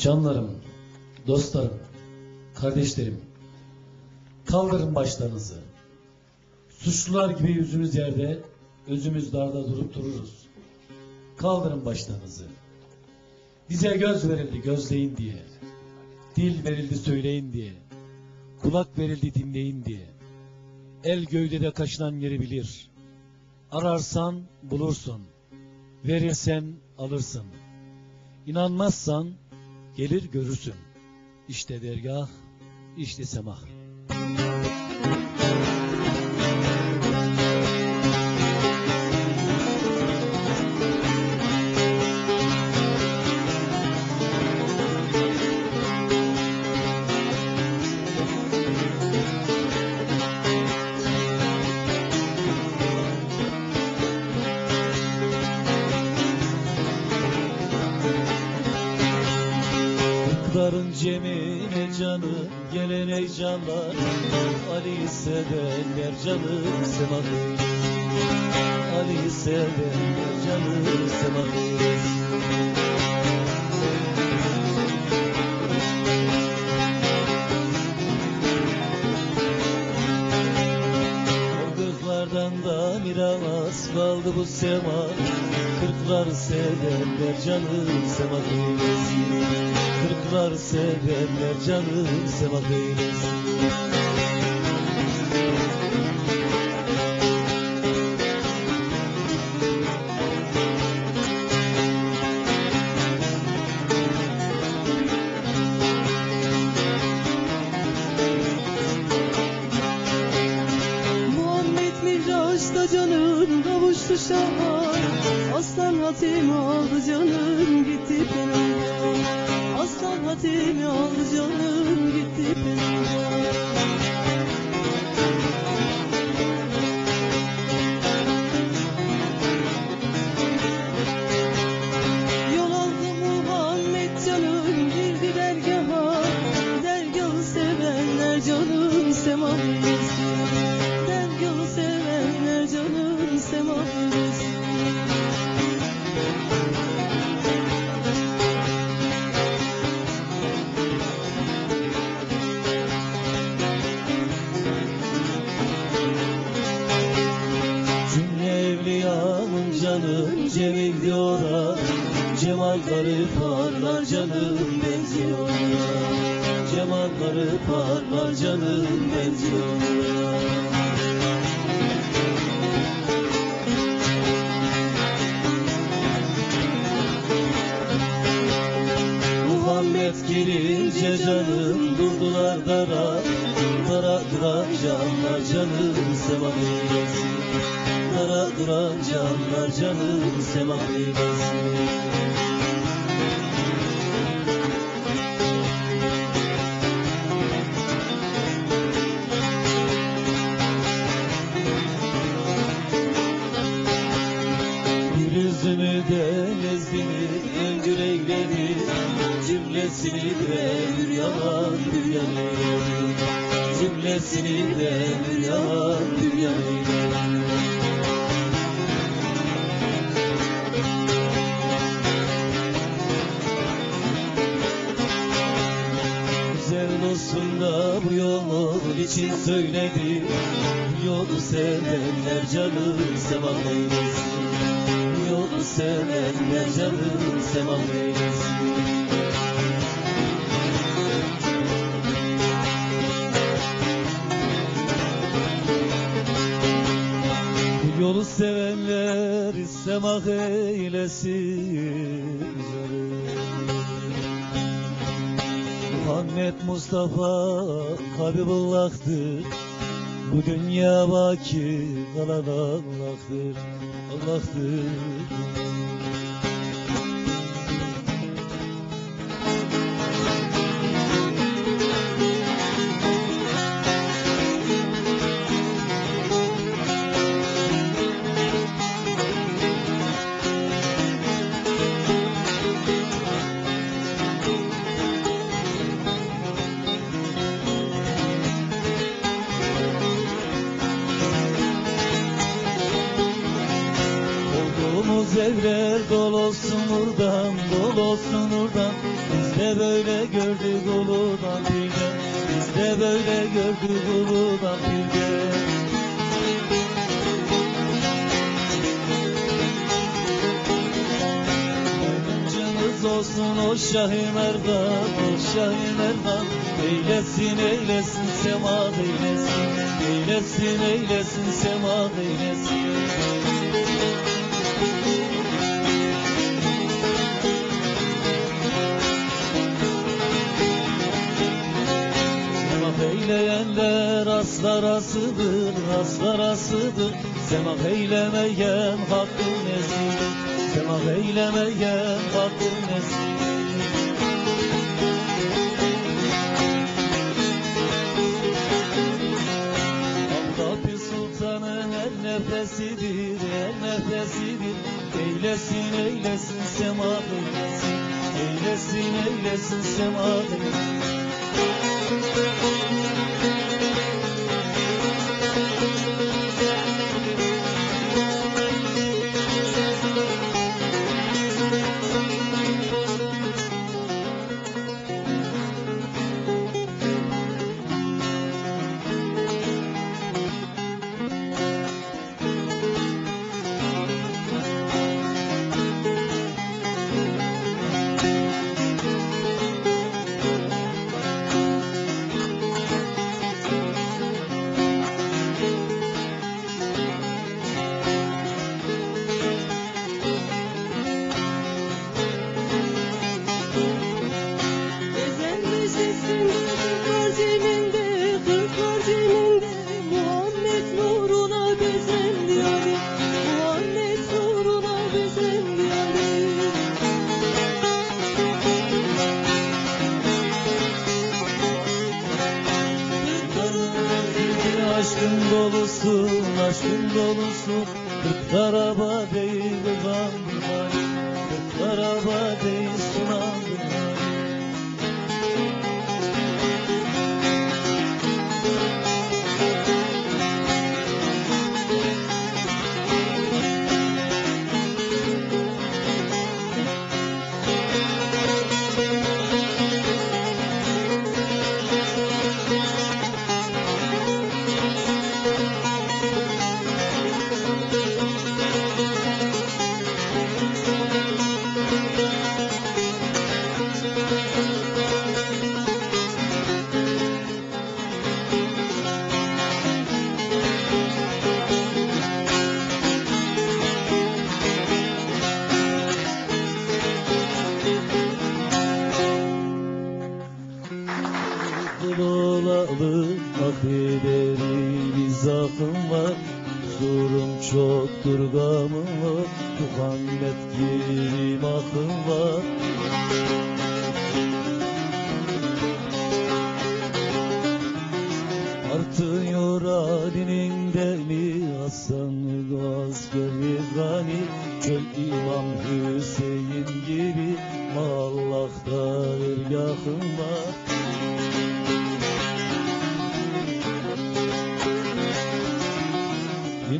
Canlarım, dostlarım, kardeşlerim, kaldırın başlarınızı. Suçlular gibi yüzümüz yerde, özümüz darda durup dururuz. Kaldırın başlarınızı. Bize göz verildi gözleyin diye. Dil verildi söyleyin diye. Kulak verildi dinleyin diye. El gövdede kaşınan yeri bilir. Ararsan bulursun. Verirsen alırsın. İnanmazsan gelir görürsün. İşte dergah, işte semah. Kırkların cemine canı gelen ey Ali sevenler canım semanı Ali sevenler canım semanı bu sema Kırklar sevenler canım semat eylesin. Kırklar sevenler canım semat eylesin şaha Aslan Hatim aldı canım gitti penaya Aslan Hatim aldı canım gitti penaya Cemalları parlar canım benziyorlar Cemalları parlar canım benziyorlar Muhammed gelince canım durdular dara. Dara duran canlar canım sevam eylesin. Dara duran canlar canım sevam eylesin de nezdini öngür eyledi Cümlesini de bir yalan bir eyledi Cümlesini de bir yalan bir yan eyledi Güzel dostum da bu yol için söyledi. Yolu sevenler canım sevam sevenler canım sevam eylesin yolu sevenler semah eylesin. Muhammed Mustafa Habibullah'tır Bu dünya baki kalan Allah'tır Allah'tır Evler dolu olsun nurdan, dolu olsun nurdan. Bizde de böyle gördük uludan birden Biz de böyle gördük uludan birden Canımız olsun o Şahin Erdan, o Şahin Erdan Eylesin eylesin sema eylesin. Eylesin eylesin sema eylesin eyleyenler aslar asıdır, aslar asıdır. Semah eylemeyen hakkın nesidir? Semah eylemeyen hakkın her nefesidir, her nefesidir. Eylesin eylesin sema eylesin. Eylesin eylesin sema eylesin aşkın dolusu, aşkın dolusu. Kırklar araba değil güzel Kırklar araba değil akım var Huzurum çoktur gamım var. Muhammed girim akım var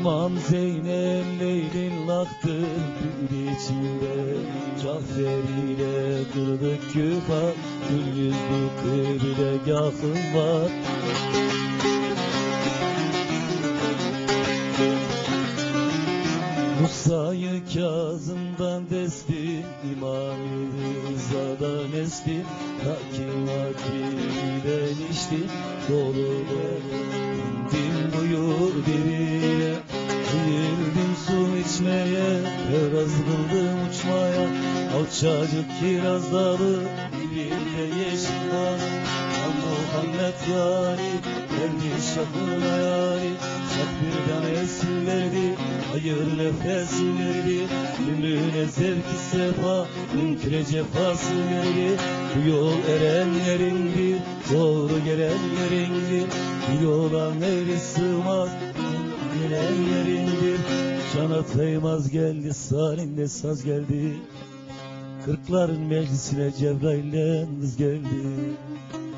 İmam Zeynel Leylin laktır bir içinde. Cafer ile kırdık küfa Gül yüzlü kıble yakın var. Musa'yı Kazım'dan destim İmam-ı Rıza'dan estim Hakim Akil'den içtim Dolu indim buyur birine Girdim su içmeye Biraz kıldım uçmaya. Alçacık kiraz dalı Dibinde yeşil var Muhammed yani Verdi şakına yani Şak birden esin verdi Hayır nefes verdi. Ömrüne zevki sefa Mümküne cefası verdi. Bu yol erenlerindir Doğru gelenlerindir Bu yola neri sığmaz Gelenlerindir Cana taymaz geldi Salinde saz geldi. Kırkların meclisine Cebrail'le kız geldi